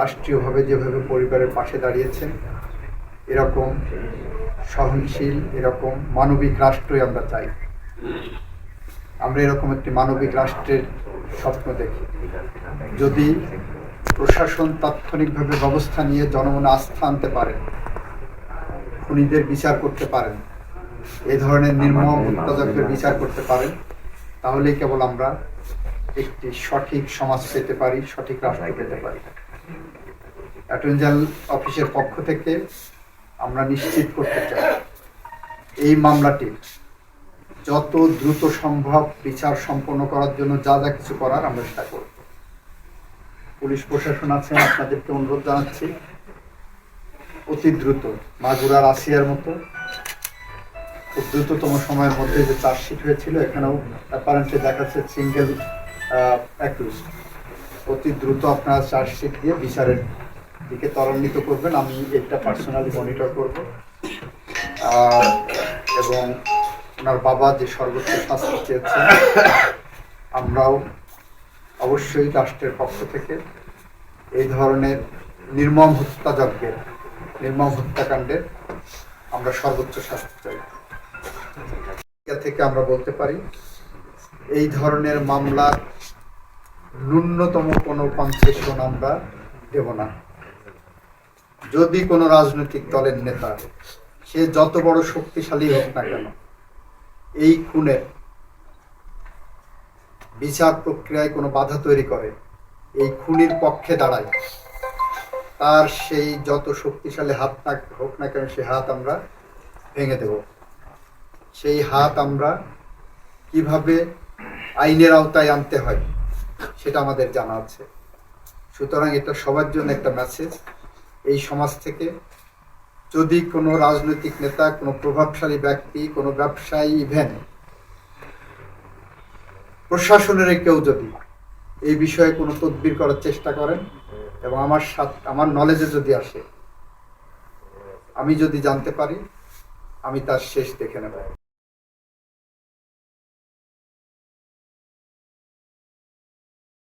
রাষ্ট্রীয়ভাবে যেভাবে পরিবারের পাশে দাঁড়িয়েছেন, এরকম সহনশীল, এরকম মানবিক রাষ্ট্রই আমরা চাই। আমরা এরকম একটি মানবিক রাষ্ট্রের স্বপ্ন দেখি। যদি প্রশাসন তাৎক্ষণিকভাবে ব্যবস্থা নিয়ে জনমনে আস্থা আনতে পারেন, খুনিদের বিচার করতে পারেন, এ ধরনের নির্মম হত্যাযজ্ঞের বিচার করতে পারেন, তাহলেই কেবল আমরা একটি সঠিক সমাজ পেতে পারি, সঠিক রাষ্ট্র পেতে পারি। অ্যাটর্নি জেনারেল অফিসের পক্ষ থেকে আমরা নিশ্চিত করতে চাই, এই মামলাটি যত দ্রুত সম্ভব বিচার সম্পন্ন করার জন্য যা যা কিছু করার আমরা সেটা করব। পুলিশ প্রশাসন আছেন আপনাদেরকে অনুরোধ জানাচ্ছি, অতি দ্রুত মাগুরার আসিয়ার মতো খুব দ্রুততম সময়ের মধ্যে যে চার্জশিট হয়েছিল, এখানেও অ্যাপারেন্টলি দেখাচ্ছে সিঙ্গেল অ্যাকিউজ অতি দ্রুত আপনারা চার্জশিট দিয়ে বিচারের দিকে ত্বরান্বিত করবেন, আমি এটা পার্সোনালি মনিটর করব। আর এবং ওনার বাবা যে সর্বোচ্চ শাস্তি চেয়েছেন, আমরাও অবশ্যই রাষ্ট্রের পক্ষ থেকে এই ধরনের নির্মম হত্যাযজ্ঞের নির্মম হত্যাকাণ্ডের আমরা সর্বোচ্চ শাস্তি চাই। থেকে আমরা বলতে পারি, এই ধরনের মামলার ন্যূনতম কোনো কনসেশন আমরা দেব না। যদি কোনো রাজনৈতিক দলের নেতা, সে যত বড় শক্তিশালী হোক না কেন, এই খুনের বিচার প্রক্রিয়ায় কোনো বাধা তৈরি করে, এই খুনির পক্ষে দাঁড়ায়। তার সেই যত শক্তিশালী হাত না হোক না কেন, সে হাত আমরা ভেঙে দেব। সেই হাত আমরা কীভাবে আইনের আওতায় আনতে হয়, সেটা আমাদের জানা আছে। সুতরাং এটা সবার জন্য একটা মেসেজ সমাজ থেকে যদি কোনো রাজনৈতিক নেতা, কোনো প্রভাবশালী ব্যক্তি, কোনো ব্যবসায়ী ইভেন প্রশাসনের কেউ যদি এই বিষয়ে কোনো তদবির করার চেষ্টা করেন এবং আমার সাথে, আমার নলেজে যদি আসে, আমি যদি জানতে পারি, আমি তার শেষ দেখে নেব।